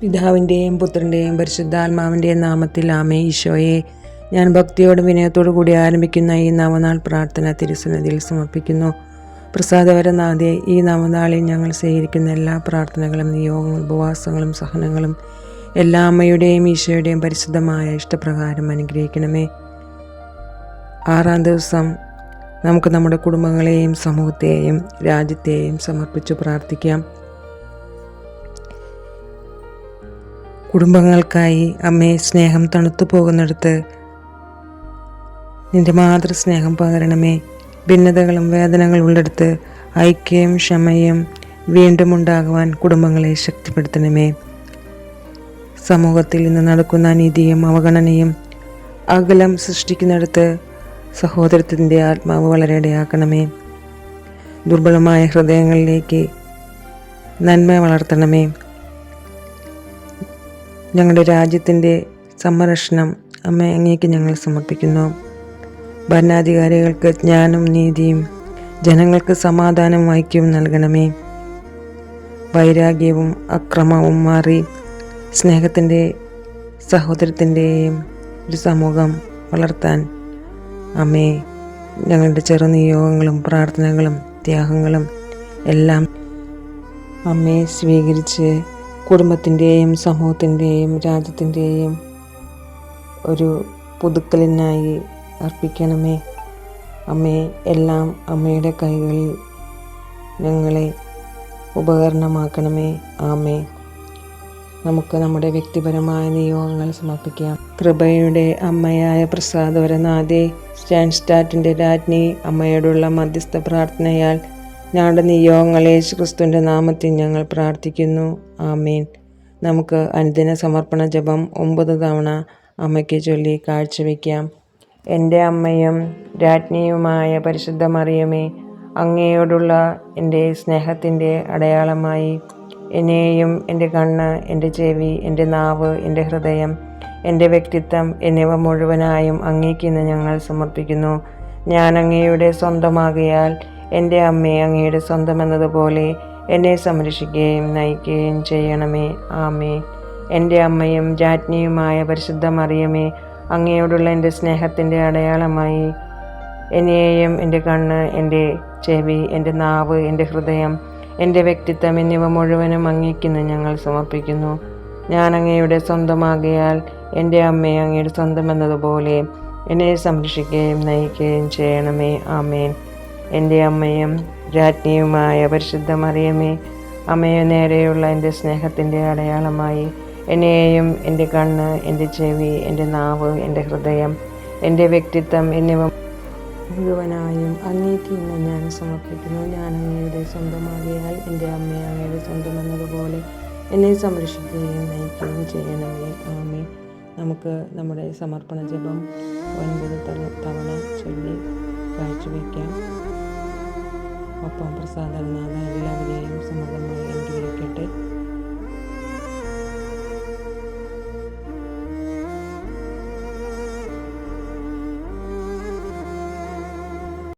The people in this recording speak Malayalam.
പിതാവിന്റെയും പുത്രന്റെയും പരിശുദ്ധാത്മാവിന്റെയും നാമത്തിൽ ആമേ ഈശോയെ ഞാൻ ഭക്തിയോടും വിനയത്തോടു കൂടി ആരംഭിക്കുന്ന ഈ നവനാൾ പ്രാർത്ഥന തിരുസന്നിധിയിൽ സമർപ്പിക്കുന്നു. പ്രസാദവരനാഥെ ഈ നവനാളിൽ ഞങ്ങൾ സ്വീകരിക്കുന്ന എല്ലാ പ്രാർത്ഥനകളും നിയോഗങ്ങളും ഉപവാസങ്ങളും സഹനങ്ങളും എല്ലാ അമ്മയുടെയും ഈശോയുടെയും പരിശുദ്ധമായ ഇഷ്ടപ്രകാരം അനുഗ്രഹിക്കണമേ. ആറാം ദിവസം നമുക്ക് നമ്മുടെ കുടുംബങ്ങളെയും സമൂഹത്തെയും രാജ്യത്തെയും സമർപ്പിച്ചു പ്രാർത്ഥിക്കാം. കുടുംബങ്ങൾക്കായി അമ്മയെ സ്നേഹം തണുത്തു പോകുന്നിടത്ത് നിന്റെ മാതൃസ്നേഹം പകരണമേ. ഭിന്നതകളും വേദനകളും ഉള്ളിടത്ത് ഐക്യവും ക്ഷമയും വീണ്ടും ഉണ്ടാകുവാൻ കുടുംബങ്ങളെ ശക്തിപ്പെടുത്തണമേ. സമൂഹത്തിൽ നിന്ന് നടക്കുന്ന അനീതിയും അവഗണനയും അകലം സൃഷ്ടിക്കുന്നിടത്ത് സഹോദരത്തിന്റെ ആത്മാവ് വളരെ ഇടയാക്കണമേ ദുർബലമായ ഹൃദയങ്ങളിലേക്ക് നന്മ വളർത്തണമേ. ഞങ്ങളുടെ രാജ്യത്തിന്റെ സംരക്ഷണം അമ്മ അങ്ങേക്ക് ഞങ്ങൾ സമർപ്പിക്കുന്നു. ഭരണാധികാരികൾക്ക് ജ്ഞാനം നീതിയും ജനങ്ങൾക്ക് സമാധാനം ഐക്യവും നൽകണമേ. വൈരാഗ്യവും അക്രമവും മാറി സ്നേഹത്തിന്റെ സഹോദരത്തിന്റെയും ഒരു സമൂഹം വളർത്താൻ അമ്മേ ഞങ്ങളുടെ ചെറുനിയോഗങ്ങളും പ്രാർത്ഥനകളും ത്യാഗങ്ങളും എല്ലാം അമ്മയെ സ്വീകരിച്ച് കുടുംബത്തിന്റെയും സമൂഹത്തിന്റെയും രാജ്യത്തിന്റെയും ഒരു പുതുക്കലിനായി അർപ്പിക്കണമേ. അമ്മേ എല്ലാം അമ്മയുടെ കൈകളിൽ ഞങ്ങളെ ഉപകരണമാക്കണമേ. ആമേ. നമുക്ക് നമ്മുടെ വ്യക്തിപരമായ നിയോഗങ്ങൾ സമർപ്പിക്കാം. കൃപയുടെ അമ്മയായ പ്രസാദവരനാഥെ സ്റ്റാൻസ്റ്റാറ്റിന്റെ രാജ്ഞി അമ്മയോടുള്ള മധ്യസ്ഥ പ്രാർത്ഥനയാൽ ഞങ്ങളുടെ നിയോഗങ്ങൾ യേശു ക്രിസ്തുവിന്റെ നാമത്തിൽ ഞങ്ങൾ പ്രാർത്ഥിക്കുന്നു. ആമേൻ. നമുക്ക് അനുദിന സമർപ്പണ ജപം ഒമ്പത് തവണ അമ്മയ്ക്ക് ചൊല്ലി കാഴ്ചവെക്കാം. എന്റെ അമ്മയും രാജ്ഞിയുമായ പരിശുദ്ധ മറിയമേ അങ്ങയോടുള്ള എന്റെ സ്നേഹത്തിന്റെ അടയാളമായി എന്നെയും എന്റെ കണ്ണ് എന്റെ ചെവി എന്റെ നാവ് എന്റെ ഹൃദയം എന്റെ വ്യക്തിത്വം എന്നിവ മുഴുവനായും അങ്ങേക്കിന്ന് ഞങ്ങൾ സമർപ്പിക്കുന്നു. ഞാൻ അങ്ങയുടെ സ്വന്തമാകിയാൽ എന്റെ അമ്മയെ അങ്ങയുടെ സ്വന്തമെന്നതുപോലെ എന്നെ സംരക്ഷിക്കുകയും നയിക്കുകയും ചെയ്യണമേ. ആമേ എന്റെ അമ്മയും രാജ്ഞിയുമായ പരിശുദ്ധ മറിയമേ അങ്ങയോടുള്ള എന്റെ സ്നേഹത്തിന്റെ അടയാളമായി എന്നെയും എന്റെ കണ്ണ് എന്റെ ചെവി എന്റെ നാവ് എന്റെ ഹൃദയം എന്റെ വ്യക്തിത്വം എന്നിവ മുഴുവനും അങ്ങേക്കിന്ന് ഞങ്ങൾ സമർപ്പിക്കുന്നു. ഞാൻ അങ്ങയുടെ സ്വന്തമാകിയാൽ എന്റെ അമ്മയെ അങ്ങയുടെ സ്വന്തമെന്നതുപോലെ എന്നെ സംരക്ഷിക്കുകയും നയിക്കുകയും ചെയ്യണമേ. ആമേൻ. എന്റെ അമ്മയും രാജ്ഞിയുമായ പരിശുദ്ധ മറിയമേ അമ്മയെ നേരെയുള്ള എന്റെ സ്നേഹത്തിന്റെ അടയാളമായി എന്നെയും എന്റെ കണ്ണ് എന്റെ ചെവി എന്റെ നാവ് എന്റെ ഹൃദയം എന്റെ വ്യക്തിത്വം എന്നിവ മുഴുവനായും അങ്ങേക്ക് ഇന്ന് ഞാൻ സമർപ്പിക്കുന്നു. ഞാൻ അങ്ങയുടെ സ്വന്തമാകിയാൽ എന്റെ അമ്മയെ അങ്ങയുടെ സ്വന്തമെന്നതുപോലെ എന്നെ സംരക്ഷിക്കുകയും നയിക്കുകയും ചെയ്യണമേ. ആമേ നമുക്ക് നമ്മുടെ സമർപ്പണ ജപം ഒൻപത് തവണ ചൊല്ലി കാഴ്ചവെക്കാം. ഒപ്പം പ്രസാദനാഥ എല്ലാവരെയും സമൃദ്ധമായി അനുഗ്രഹിക്കട്ടെ